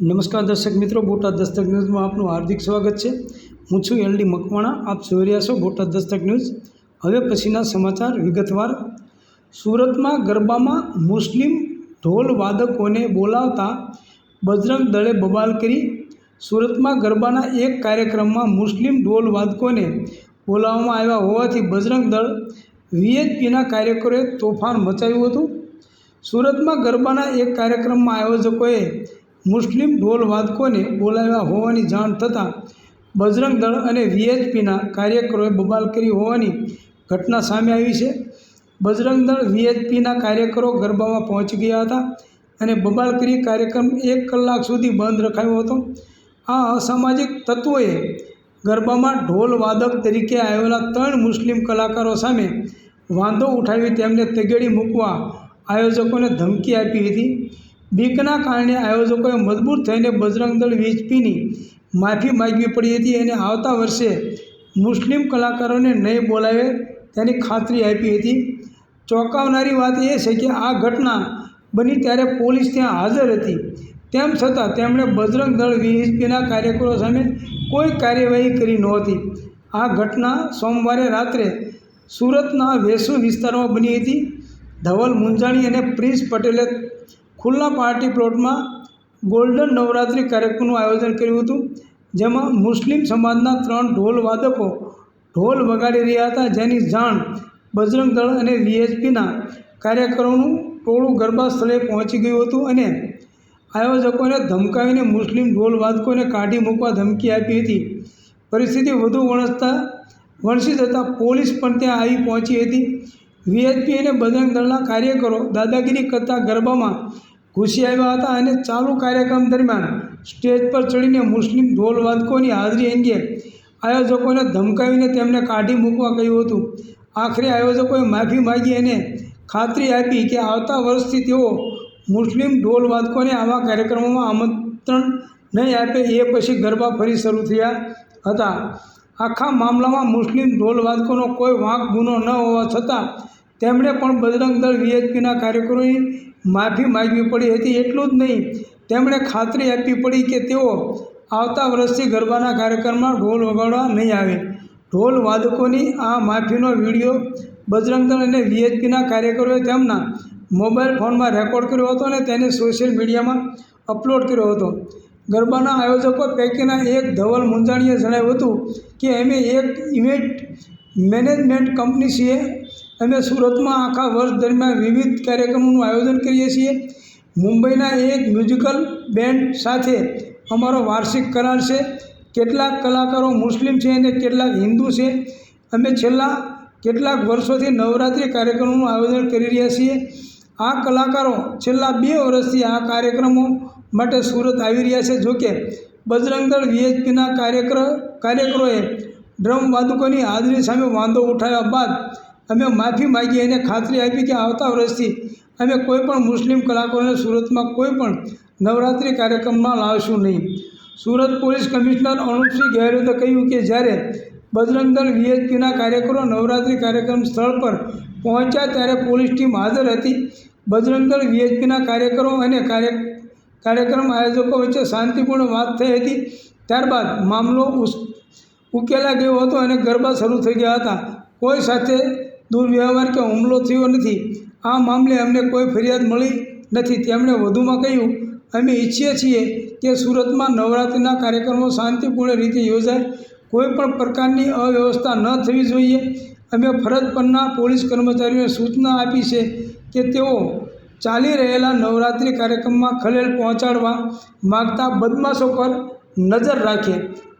નમસ્કાર દર્શક મિત્રો, બોટાદ દસ્તક ન્યૂઝમાં આપનું હાર્દિક સ્વાગત છે. હું છું એલડી મકવાણા, આપ જોઈ રહ્યા છો બોટાદ દસ્તક ન્યૂઝ. હવે પછીના સમાચાર વિગતવાર. સુરતમાં ગરબામાં મુસ્લિમ ઢોલ વાદકોને બોલાવતા બજરંગ દળે બબાલ કરી. સુરતમાં ગરબાના એક કાર્યક્રમમાં મુસ્લિમ ઢોલ વાદકોને બોલાવવામાં આવ્યા હોવાથી બજરંગ દળ વીએચપીના કાર્યકરોએ તોફાન મચાવ્યું હતું. સુરતમાં ગરબાના એક કાર્યક્રમમાં આયોજકોએ મુસ્લિમ ઢોલ વાદકોને બોલાવ્યા હોવાની જાણ થતાં બજરંગ દળ અને વીએચપીના કાર્યકરોએ બબાલ કરી હોવાની ઘટના સામે આવી છે. બજરંગ દળ, વીએચપીના કાર્યકરો ગરબામાં પહોંચી ગયા હતા અને બબાલ કરી કાર્યક્રમ એક કલાક સુધી બંધ રખાયો હતો. આ અસામાજિક તત્વોએ ગરબામાં ઢોલ વાદક તરીકે આવેલા ત્રણ મુસ્લિમ કલાકારો સામે વાંધો ઉઠાવી તેમને તગેડી મૂકવા આયોજકોને ધમકી આપી હતી. બીકના કારણે આયોજકોએ મજબૂર થઈને બજરંગ દળ વીએચપીની માફી માગવી પડી હતી અને આવતા વર્ષે મુસ્લિમ કલાકારોને નહીં બોલાવે તેની ખાતરી આપી હતી. ચોંકાવનારી વાત એ છે કે આ ઘટના બની ત્યારે પોલીસ ત્યાં હાજર હતી. તેમ છતાં તેમણે બજરંગ દળ વીએચપીના કાર્યકરો સામે કોઈ કાર્યવાહી કરી નહોતી. આ ઘટના સોમવારે રાત્રે સુરતના વેસુ વિસ્તારમાં બની હતી. ધવલ મુંજાણી અને પ્રિન્સ પટેલે ખુલ્લા પાર્ટી પ્લોટમાં ગોલ્ડન નવરાત્રિ કાર્યક્રમનું આયોજન કર્યું હતું, જેમાં મુસ્લિમ સમાજના ત્રણ ઢોલ વાદકો ઢોલ વગાડી રહ્યા હતા, જેની જાણ બજરંગ દળ અને વીએચપીના કાર્યકરોનું ટોળું ગરબા સ્થળે પહોંચી ગયું હતું અને આયોજકોને ધમકાવીને મુસ્લિમ ઢોલ વાદકોને કાઢી મૂકવા ધમકી આપી હતી. પરિસ્થિતિ વધુ વણસતા વણસી જતાં પોલીસ પણ ત્યાં આવી પહોંચી હતી. વીએચપી અને બજરંગ દળના કાર્યકરો દાદાગીરી કરતા ગરબામાં ઘૂસી આવ્યા હતા અને ચાલુ કાર્યક્રમ દરમિયાન સ્ટેજ પર ચડીને મુસ્લિમ ઢોલ વાદકોની હાજરી અંગે આયોજકોને ધમકાવીને તેમને કાઢી મૂકવા કહ્યું હતું. આખરે આયોજકોએ માફી માગી અને ખાતરી આપી કે આવતા વર્ષથી તેઓ મુસ્લિમ ઢોલ વાદકોને આવા કાર્યક્રમોમાં આમંત્રણ નહીં આપે એ પછી ગરબા ફરી શરૂ થયા હતા. આખા મામલામાં મુસ્લિમ ઢોલ વાદકોનો કોઈ વાંક ગુનો ન હોવા છતાં તેમણે પણ બજરંગ દળ વીએચપીના કાર્યકરોની માફી માગવી પડી હતી એટલું જ નહીં. તેમણે ખાતરી આપવી પડી કે તેઓ આવતા વર્ષથી ગરબાના કાર્યક્રમમાં ઢોલ વગાડવા નહીં આવે. ઢોલ વાદકોની આ માફીનો વીડિયો બજરંગ દળ અને વીએચપીના કાર્યકરોએ તેમના મોબાઈલ ફોનમાં રેકોર્ડ કર્યો હતો અને તેને સોશિયલ મીડિયામાં અપલોડ કર્યો હતો. ગરબાના આયોજકો પૈકીના એક ધવલ મુંજાણીએ જણાવ્યું હતું કે, અમે એક ઇવેન્ટ મેનેજમેન્ટ કંપની છીએ. અમે સુરતમાં આખા વર્ષ દરમિયાન વિવિધ કાર્યક્રમોનું આયોજન કરીએ છીએ. મુંબઈના એક મ્યુઝિકલ બેન્ડ સાથે અમારો વાર્ષિક કરાર છે. કેટલાક કલાકારો મુસ્લિમ છે અને કેટલાક હિન્દુ છે. અમે છેલ્લા કેટલાક વર્ષોથી નવરાત્રિ કાર્યક્રમોનું આયોજન કરી રહ્યા છીએ. આ કલાકારો છેલ્લા બે વર્ષથી આ કાર્યક્રમો માટે સુરત આવી રહ્યા છે. જોકે બજરંગદળ વીએચપીના કાર્યક્ર, કાર્યકરોએ ડ્રમ વાદકોની હાજરી સામે વાંધો ઉઠાવ્યા બાદ અમે માફી માગી અને ખાતરી આપી કે આવતા વર્ષથી અમે કોઈપણ મુસ્લિમ કલાકારોને સુરતમાં કોઈ પણ નવરાત્રિ કાર્યક્રમમાં લાવશું નહીં. સુરત પોલીસ કમિશનર અનુપસિંહ ગેહલોતે કહ્યું કે જ્યારે બજરંગદળ વીએચપીના કાર્યકરો નવરાત્રિ કાર્યક્રમ સ્થળ પર પહોંચ્યા ત્યારે પોલીસ ટીમ હાજર હતી. બજરંગદળ વીએચપીના કાર્યકરો અને કાર્ય, કાર્યક્રમ આયોજકો વચ્ચે શાંતિપૂર્ણ વાત થઈ હતી. ત્યારબાદ મામલો ઉકેલા ગયો હતો અને ગરબા શરૂ થઈ ગયા હતા. કોઈ સાથે દુર્વ્યવહાર કે હુમલો થયો નથી. આ મામલે અમને કોઈ ફરિયાદ મળી નથી. તેમણે વધુમાં કહ્યું, અમે ઈચ્છીએ છીએ કે સુરતમાં નવરાત્રિના કાર્યક્રમો શાંતિપૂર્ણ રીતે યોજાય. કોઈ પણ પ્રકારની અવ્યવસ્થા ન થવી જોઈએ. અમે ફરજ પરના પોલીસ કર્મચારીઓને સૂચના આપી છે કે તેઓ ચાલી રહેલા નવરાત્રિ કાર્યક્રમમાં ખલેલ પહોંચાડવા માગતા બદમાશો પર નજર રાખે.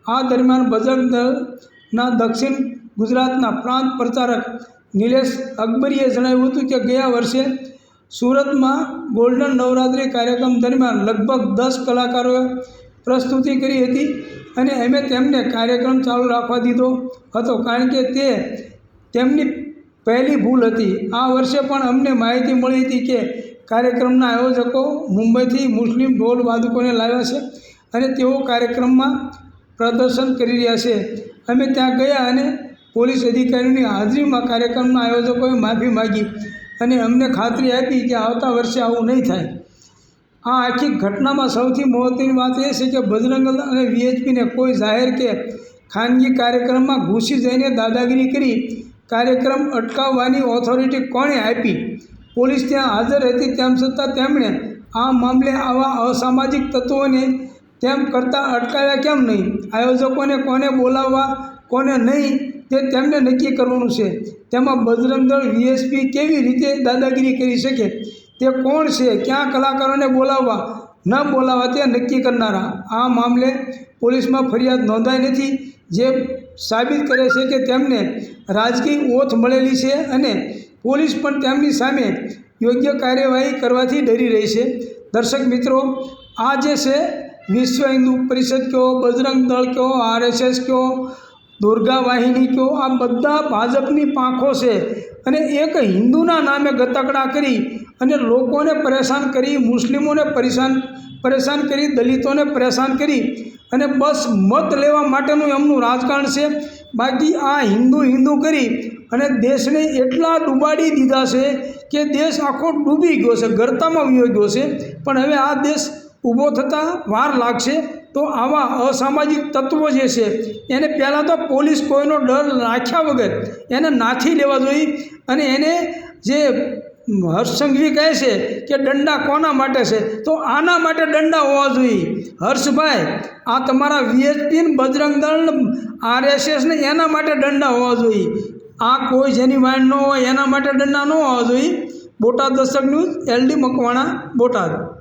આ દરમિયાન બજરંગ દળના દક્ષિણ ગુજરાતના પ્રાંત પ્રચારક નિલેશ અકબરીએ જણાવ્યું હતું કે ગયા વર્ષે સુરતમાં ગોલ્ડન નવરાત્રિ કાર્યક્રમ દરમિયાન લગભગ દસ કલાકારોએ પ્રસ્તુતિ કરી હતી અને અમે તેમને કાર્યક્રમ ચાલુ રાખવા દીધો હતો કારણ કે તે તેમની પહેલી ભૂલ હતી. આ વર્ષે પણ અમને માહિતી મળી હતી કે કાર્યક્રમના આયોજકો મુંબઈથી મુસ્લિમ ઢોલ વાદકોને લાવ્યા છે અને તેઓ કાર્યક્રમમાં પ્રદર્શન કરી રહ્યા છે. અમે ત્યાં ગયા અને પોલીસ અધિકારીની હાજરીમાં કાર્યક્રમના આયોજકોએ માફી માગી અને અમને ખાતરી આપી કે આવતા વર્ષે આવું નહીં થાય. આ આખી ઘટનામાં સૌથી મહત્ત્વની વાત એ છે કે બજરંગલ અને વીએચપીને કોઈ જાહેર કે ખાનગી કાર્યક્રમમાં ઘૂસી જઈને દાદાગીરી કરી કાર્યક્રમ અટકાવવાની ઓથોરિટી કોણે આપી? પોલીસ ત્યાં હાજર હતી તેમ છતાં તેમણે આ મામલે આવા અસામાજિક તત્વોને તેમ કરતાં અટકાવ્યા કેમ નહીં? આયોજકોને કોને બોલાવવા, કોને નહીં? તે તેમને નક્કી કરવાનું છે. તેમાં બજરંગદળ વીએસપી કેવી રીતે દાદાગીરી કરી શકે? તે કોણ છે? ક્યાં કલાકારોને બોલાવવા? ન બોલાવવા તે નક્કી કરનારા. આ મામલે પોલીસમાં ફરિયાદ નોંધાઈ નથી. જે સાબિત કરે છે કે તેમને રાજકીય ઓથ મળેલી છે અને પોલીસ પણ તેમની સામે યોગ્ય કાર્યવાહી કરવાથી ડરી રહી છે. દર્શક મિત્રો, આ જે છે વિશ્વ હિન્દુ પરિષદ કહો બજરંગ દળ કહો આરએસએસ કહો દુર્ગા વાહિની કહો, આ બધા ભાજપની પાંખો છે. અને એક હિન્દુના નામે ગતકડા કરી અને લોકોને પરેશાન કરી, મુસ્લિમોને પરેશાન પરેશાન કરી, દલિતોને પરેશાન કરી અને બસ મત લેવા માટેનું એમનું રાજકારણ છે. બાકી આ હિન્દુ હિન્દુ કરી અને દેશને એટલા ડૂબાડી દીધા છે કે દેશ આખો ડૂબી ગયો છે, ગરતામાં વયો ગયો છે. પણ હવે આ દેશ ઊભો થતાં વાર લાગશે. તો આવા અસામાજિક તત્વો જે છે, એને પહેલાં તો પોલીસ કોઈનો ડર રાખ્યા વગર એને નાથી લેવા જોઈએ અને એને જે હર્ષસંઘવી કહે છે કે દંડા કોના માટે છે? તો આના માટે દંડા હોવા જોઈએ. હર્ષભાઈ, આ તમારા વીએચપી ને બજરંગ દળ આરએસએસ ને એના માટે દંડા હોવા જોઈએ. આ કોઈ જેની વાઈન ન હોય એના માટે દંડા ન હોવા જોઈએ. બોટાદ દશક ન્યૂઝ એલડી મકવાણા, બોટાદ.